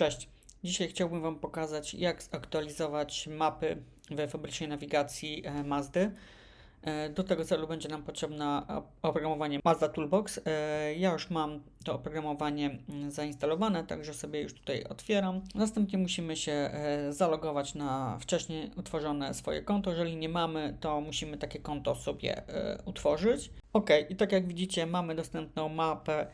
Cześć. Dzisiaj chciałbym Wam pokazać, jak zaktualizować mapy we fabrycznej nawigacji e, Mazdy. E, Do tego celu będzie nam potrzebne op- oprogramowanie Mazda Toolbox. E, Ja już mam to oprogramowanie mm, zainstalowane, także sobie już tutaj otwieram. Następnie musimy się zalogować na wcześniej utworzone swoje konto. Jeżeli nie mamy, to musimy takie konto sobie utworzyć. Ok, i tak jak widzicie, mamy dostępną mapę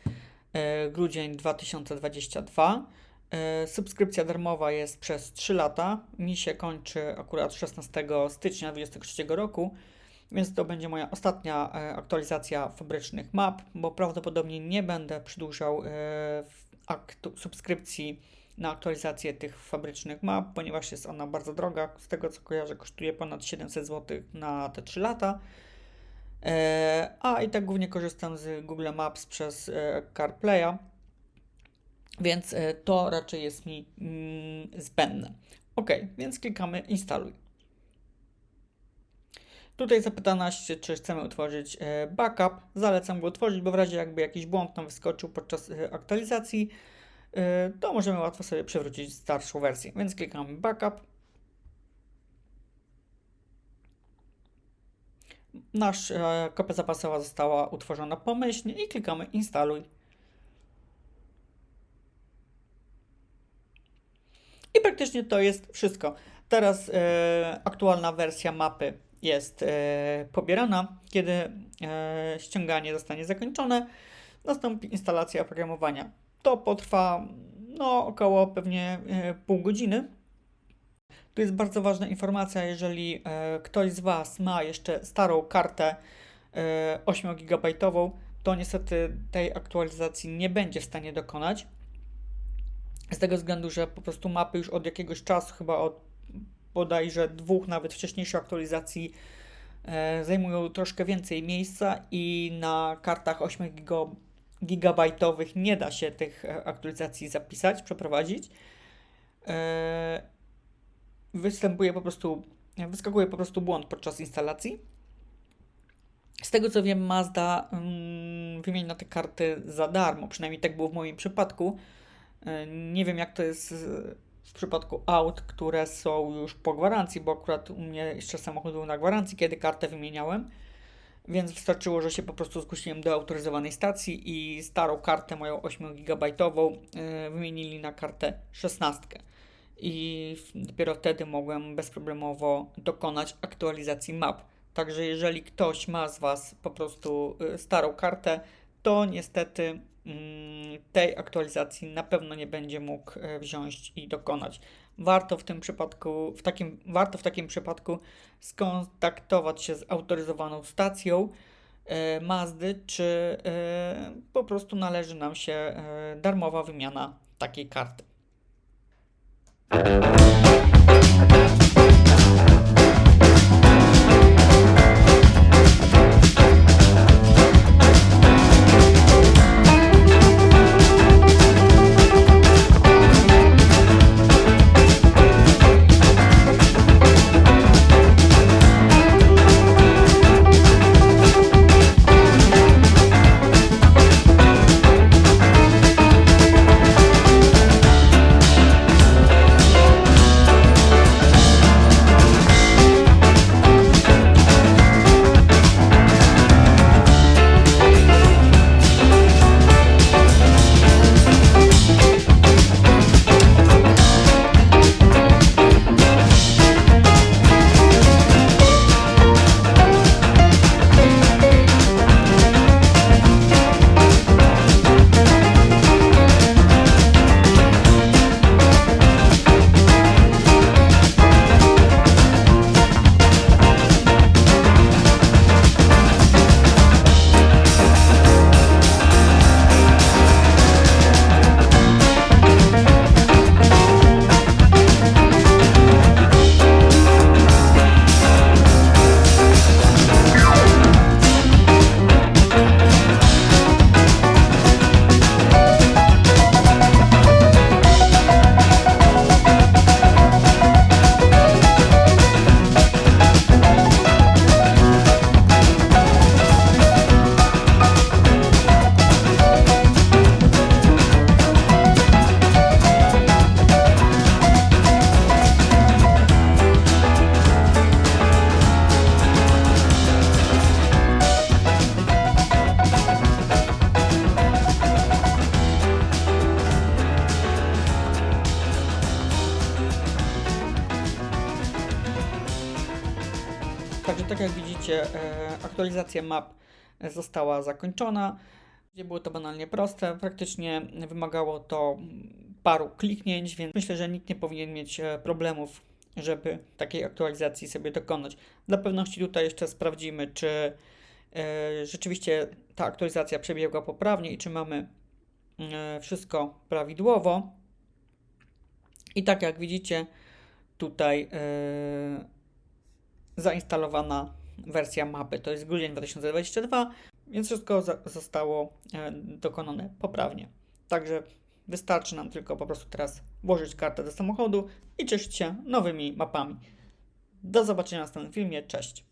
grudzień 2022. E, Subskrypcja darmowa jest przez 3 lata. Mi się kończy akurat 16 stycznia 2023 roku, więc to będzie moja ostatnia e, aktualizacja fabrycznych map, bo prawdopodobnie nie będę przedłużał e, subskrypcji na aktualizację tych fabrycznych map, ponieważ jest ona bardzo droga. Z tego co kojarzę, kosztuje ponad 700 zł na te 3 lata. A i tak głównie korzystam z Google Maps przez CarPlaya. Więc e, to raczej jest mi mm, zbędne. Ok, więc klikamy instaluj. Tutaj zapytana czy chcemy utworzyć e, backup. Zalecam go utworzyć, bo w razie jakby jakiś błąd nam wyskoczył podczas e, aktualizacji, to możemy łatwo sobie przywrócić starszą wersję. Więc klikamy backup. Nasz e, kopia zapasowa została utworzona pomyślnie i klikamy instaluj. I praktycznie to jest wszystko. Teraz e, aktualna wersja mapy jest e, pobierana. Kiedy e, ściąganie zostanie zakończone, nastąpi instalacja oprogramowania. To potrwa no, około pewnie e, pół godziny. Tu jest bardzo ważna informacja, jeżeli e, ktoś z Was ma jeszcze starą kartę e, 8 GB, to niestety tej aktualizacji nie będzie w stanie dokonać. Z tego względu, że po prostu mapy już od jakiegoś czasu, chyba od bodajże dwóch, nawet wcześniejszych aktualizacji, e, zajmują troszkę więcej miejsca i na kartach 8 gigo, gigabajtowych nie da się tych e, aktualizacji zapisać, przeprowadzić. E, występuje po prostu, wyskakuje po prostu błąd podczas instalacji. Z tego co wiem, Mazda mm, wymienia te karty za darmo, przynajmniej tak było w moim przypadku. E, Nie wiem, jak to jest w przypadku aut, które są już po gwarancji, bo akurat u mnie jeszcze samochód był na gwarancji, kiedy kartę wymieniałem. Więc wystarczyło, że się po prostu zgłosiłem do autoryzowanej stacji i starą kartę, moją 8 GB, wymienili na kartę 16. I dopiero wtedy mogłem bezproblemowo dokonać aktualizacji map. Także jeżeli ktoś ma z Was po prostu y, starą kartę, to niestety tej aktualizacji na pewno nie będzie mógł e, wziąć i dokonać. Warto w tym przypadku, w takim, warto w takim przypadku skontaktować się z autoryzowaną stacją e, Mazdy, czy e, po prostu należy nam się e, darmowa wymiana takiej karty. Także tak jak widzicie, e, aktualizacja map została zakończona. Gdzie było to banalnie proste, praktycznie wymagało to paru kliknięć, więc myślę, że nikt nie powinien mieć e, problemów, żeby takiej aktualizacji sobie dokonać. Dla pewności tutaj jeszcze sprawdzimy, czy e, rzeczywiście ta aktualizacja przebiegła poprawnie i czy mamy wszystko prawidłowo. I tak jak widzicie, tutaj zainstalowana wersja mapy to jest grudzień 2022, więc wszystko zostało e, dokonane poprawnie. Także wystarczy nam tylko po prostu teraz włożyć kartę do samochodu i cieszyć się nowymi mapami. Do zobaczenia w następnym filmie. Cześć!